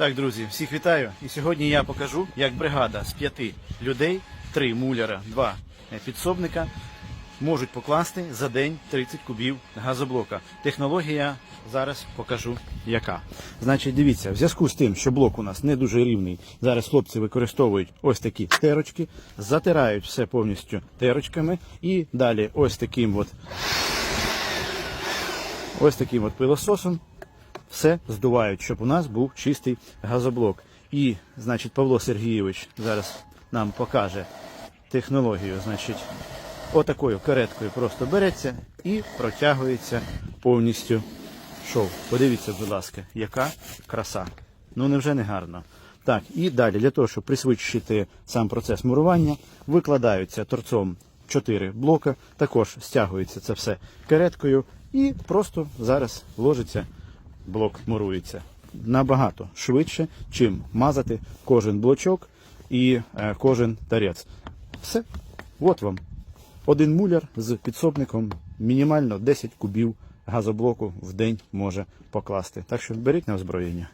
Так, друзі, всіх вітаю. І сьогодні я покажу, як бригада з п'яти людей, три муляра, два підсобника можуть покласти за день 30 кубів газоблока. Технологія зараз покажу яка. Значить, дивіться, в зв'язку з тим, що блок у нас не дуже рівний, зараз хлопці використовують ось такі терочки, затирають все повністю терочками і далі ось таким от ось таким от пилососом все здувають, щоб у нас був чистий газоблок. І, значить, Павло Сергійович зараз нам покаже технологію. Значить, отакою кареткою просто береться і протягується повністю шов. Подивіться, будь ласка, яка краса. Ну невже не гарно? Так, і далі, для того, щоб пришвидшити сам процес мурування, викладаються торцом 4 блока, також стягується це все кареткою і просто зараз ложиться блок мурується набагато швидше, чим мазати кожен блочок і е, кожен тарець. Все, от вам. Один муляр з підсобником мінімально 10 кубів газоблоку в день може покласти. Так що беріть на озброєння.